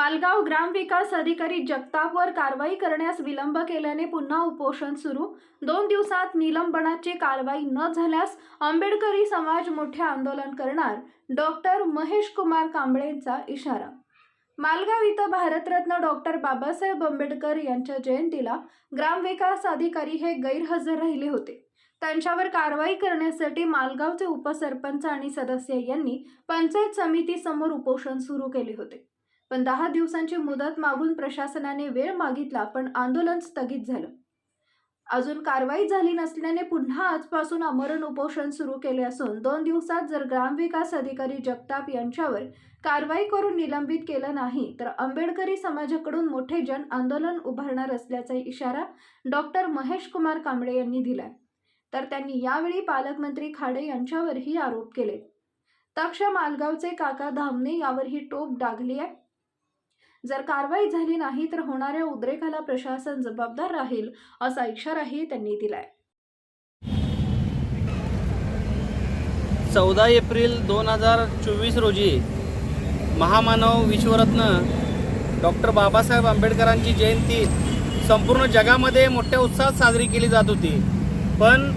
मालगाव ग्रामविकास अधिकारी जगतापवर कारवाई करण्यास विलंब केल्याने पुन्हा उपोषण सुरू. दोन दिवसात निलंबनाची कारवाई न झाल्यास आंबेडकरी समाज मोठे आंदोलन करणार. डॉक्टर महेश कुमार कांबळेंचा इशारा. मालगाव इथं भारतरत्न डॉक्टर बाबासाहेब आंबेडकर यांच्या जयंतीला ग्रामविकास अधिकारी हे गैरहजर राहिले होते. त्यांच्यावर कारवाई करण्यासाठी मालगावचे उपसरपंच आणि सदस्य यांनी पंचायत समितीसमोर उपोषण सुरू केले होते. पण दहा दिवसांची मुदत मागून प्रशासनाने वेळ मागितला पण आंदोलन स्थगित झालं. अजून कारवाई झाली नसल्याने पुन्हा आजपासून आमरण उपोषण सुरू केले असून दोन दिवसात जर ग्रामविकास अधिकारी जगताप यांच्यावर कारवाई करून निलंबित केलं नाही तर आंबेडकरी समाजाकडून मोठे जन आंदोलन उभारणार असल्याचा इशारा डॉक्टर महेश कुमार कांबळे यांनी दिलाय. तर त्यांनी यावेळी पालकमंत्री खाडे यांच्यावरही आरोप केले. तक्ष मालगावचे काका धामणे यावरही टोप डागली आहे. जर कारवाई झाली नाही तर होणाऱ्या उद्रेकाला प्रशासन जबाबदार राहील असा इशाराही त्यांनी दिलाय. चौदा एप्रिल दोन हजार चोवीस रोजी महामानव विश्वरत्न डॉक्टर बाबासाहेब आंबेडकरांची जयंती संपूर्ण जगामध्ये मोठ्या उत्साहात साजरी केली जात होती. पण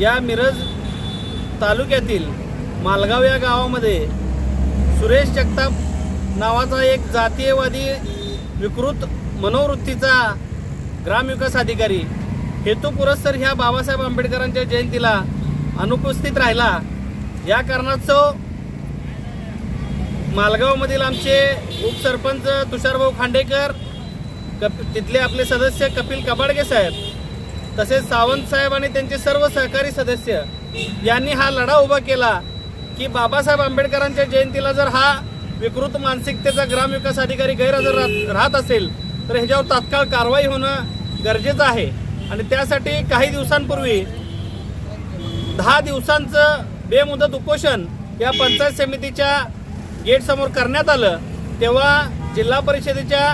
या मिरज तालुक्यातील मालगाव या गावामध्ये सुरेश जगताप नावाचा एक जातीयवादी विकृत मनोवृत्तीचा ग्रामविकास अधिकारी हेतुपुरस्सर ह्या बाबासाहेब आंबेडकरांच्या जयंतीला अनुपस्थित राहिला. या कारणास्तव मालगावमधील आमचे उपसरपंच तुषारभाऊ खांडेकर कप तिथले आपले सदस्य कपिल कबाडगे साहेब तसेच सावंत साहेब आणि त्यांचे सर्व सहकारी सदस्य यांनी हा लढा उभा केला की बाबासाहेब आंबेडकरांच्या जयंतीला जर हा विकृत मानसिकतेचा ग्रामविकास अधिकारी गैरहजर राहत राहत असेल तर ह्याच्यावर तात्काळ कारवाई होणं गरजेचं आहे. आणि त्यासाठी काही दिवसांपूर्वी दहा दिवसांचं बेमुदत उपोषण या पंचायत समितीच्या गेटसमोर करण्यात आलं. तेव्हा जिल्हा परिषदेच्या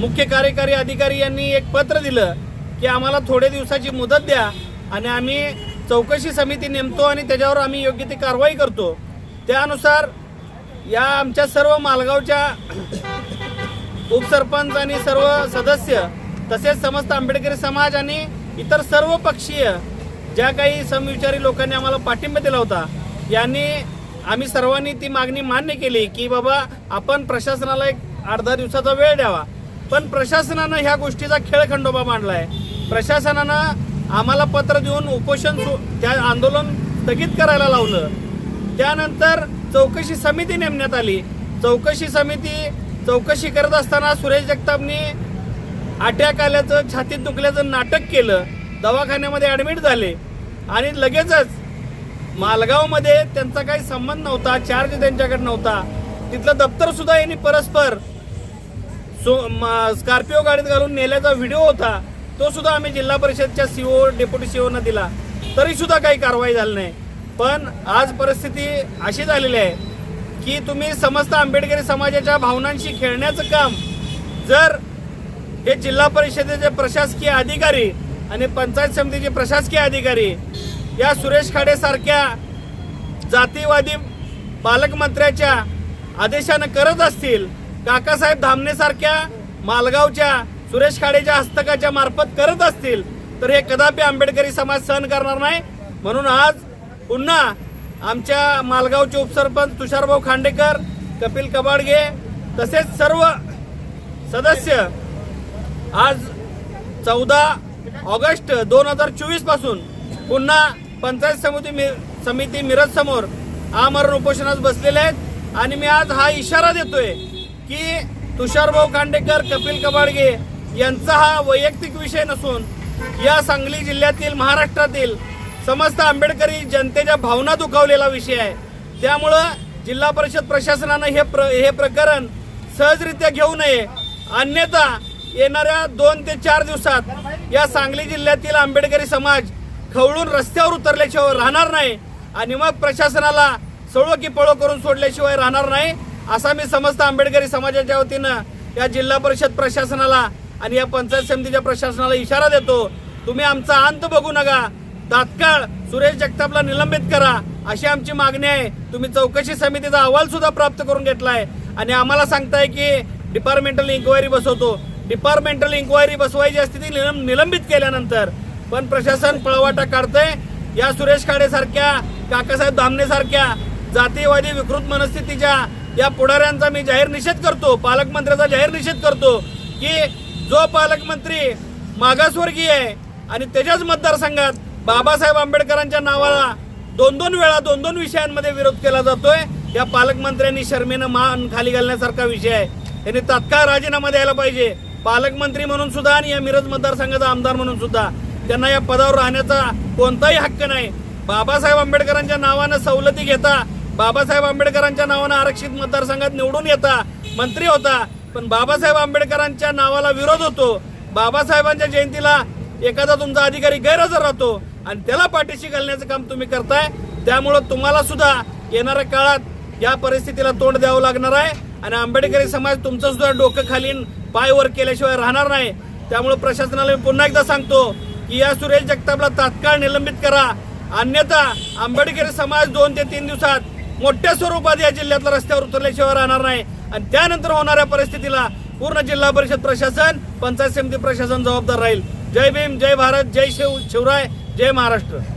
मुख्य कार्यकारी अधिकारी यांनी एक पत्र दिलं की आम्हाला थोडे दिवसाची मुदत द्या आणि आम्ही चौकशी समिती नेमतो आणि त्याच्यावर आम्ही योग्य ती कारवाई करतो. त्यानुसार या आमच्या सर्व मालगावच्या उपसरपंच आणि सर्व सदस्य तसेच समस्त आंबेडकरी समाज आणि इतर सर्व पक्षीय ज्या काही समविचारी लोकांनी आम्हाला पाठिंबा दिला होता यांनी आम्ही सर्वांनी ती मागणी मान्य केली की बाबा आपण प्रशासनाला एक अर्धा दिवसाचा वेळ द्यावा. पण प्रशासनानं ह्या गोष्टीचा खेळ खंडोबा मांडला आहे प्रशासनानं आम्हाला पत्र देऊन उपोषण त्या आंदोलन स्थगित करायला लावलं. त्यानंतर चौकशी समिती नेमण्यात आली. चौकशी समिती चौकशी करत असताना सुरेश जगतापनी अटॅक आल्याचं छातीत दुखल्याचं नाटक केलं. दवाखान्यामध्ये ॲडमिट झाले. आणि लगेचच मालगावमध्ये त्यांचा काही संबंध नव्हता चार्ज त्यांच्याकडे नव्हता. तिथलं दप्तरसुद्धा यांनी परस्पर सो म- स्कॉर्पिओ गाडीत घालून नेल्याचा व्हिडिओ होता. तो सुद्धा आम्ही जिल्हा परिषदच्या सीओ डेप्युटी सीओना दिला. तरीसुद्धा काही कारवाई झाली नाही. पण आज परिस्थिती अशी झालेली आहे की तुम्ही समस्त आंबेडकरी समाजाच्या भावनांशी खेळण्याचं काम जर हे जिल्हा परिषदेचे प्रशासकीय अधिकारी आणि पंचायत समितीचे प्रशासकीय अधिकारी या सुरेश खाडेसारख्या जातीवादी पालकमंत्र्याच्या आदेशानं करत असतील काकासाहेब धामणेसारख्या मालगावच्या सुरेश खाडेच्या हस्तकाच्या मार्फत करत असतील तर हे कदापि आंबेडकरी समाज सहन करणार नाही. म्हणून आज पुन्हा आमच्या मालगावचे उपसरपंच तुषारभाऊ खांडेकर कपिल कबाडगे तसेच सर्व सदस्य आज चौदा ऑगस्ट दोन हजार चोवीसपासून पुन्हा पंचायत समिती मि- समिती मिरज समोर आमरण उपोषणास बसलेले आहेत. आणि मी आज हा इशारा देतोय की तुषारभाऊ खांडेकर कपिल कबाडगे यांचा हा वैयक्तिक विषय नसून या सांगली जिल्ह्यातील महाराष्ट्रातील समस्त आंबेडकरी जनतेच्या भावना दुखावलेला विषय आहे. त्यामुळं जिल्हा परिषद प्रशासनानं हे प्र हे प्रकरण सहजरित्या घेऊ नये. अन्यथा येणाऱ्या दोन ते चार दिवसात या सांगली जिल्ह्यातील आंबेडकरी समाज खवळून रस्त्यावर उतरल्याशिवाय राहणार नाही आणि मग प्रशासनाला सळो की पळो करून सोडल्याशिवाय राहणार नाही असा मी समस्त आंबेडकरी समाजाच्या वतीनं या जिल्हा परिषद प्रशासनाला आणि या पंचायत समितीच्या प्रशासनाला इशारा देतो. तुम्ही आमचा अंत बघू नका. तात्काळ सुरेश जगतापला निलंबित करा अशी आमची मागणी आहे. तुम्ही चौकशी समितीचा अहवाल सुद्धा प्राप्त करून घेतलाय. आणि आम्हाला सांगताय की डिपार्टमेंटल इन्क्वायरी बसवतो. डिपार्टमेंटल इन्क्वायरी बसवायची असते ती निलंबित केल्यानंतर. पण प्रशासन पळवाटा काढतंय. या सुरेश खाडे सारख्या काकासाहेब धामणे सारख्या जातीयवादी विकृत मनस्थितीच्या या पुढाऱ्यांचा मी जाहीर निषेध करतो. पालकमंत्र्याचा जाहीर निषेध करतो की जो पालकमंत्री मागासवर्गीय आहे आणि त्याच्याच मतदारसंघात बाबासाहेब आंबेडकरांच्या नावाला दोन दोन वेळा दोन दोन विषयांमध्ये विरोध केला जातोय. या पालकमंत्र्यांनी शर्मेनं मान खाली घालण्यासारखा विषय आहे. त्यांनी तात्काळ राजीनामा द्यायला पाहिजे. पालकमंत्री म्हणून सुद्धा आणि या मिरज मतदारसंघाचा आमदार म्हणून सुद्धा त्यांना या पदावर राहण्याचा कोणताही हक्क नाही. बाबासाहेब आंबेडकरांच्या नावानं सवलती घेता बाबासाहेब आंबेडकरांच्या नावानं आरक्षित मतदारसंघात निवडून येता मंत्री होता. पण बाबासाहेब आंबेडकरांच्या नावाला विरोध होतो. बाबासाहेबांच्या जयंतीला एखादा तुमचा अधिकारी गैरहजर राहतो. आणि त्याला पाठीशी घालण्याचं काम तुम्ही करताय. त्यामुळं तुम्हाला सुद्धा येणाऱ्या काळात या परिस्थितीला तोंड द्यावं लागणार आहे. आणि आंबेडकरी समाज तुमचं सुद्धा डोकं खालीन पाय वर केल्याशिवाय राहणार नाही. त्यामुळे प्रशासनाला मी पुन्हा एकदा सांगतो की या सुरेश जगतापला तात्काळ निलंबित करा. अन्यथा आंबेडकरी समाज दोन ते तीन दिवसात मोठ्या स्वरूपात या जिल्ह्यातल्या रस्त्यावर उतरल्याशिवाय राहणार नाही. आणि त्यानंतर होणाऱ्या परिस्थितीला पूर्ण जिल्हा परिषद प्रशासन पंचायत समिती प्रशासन जबाबदार राहील. जय भीम जय भारत जय शिव शिवराय. जय महाराष्ट्र.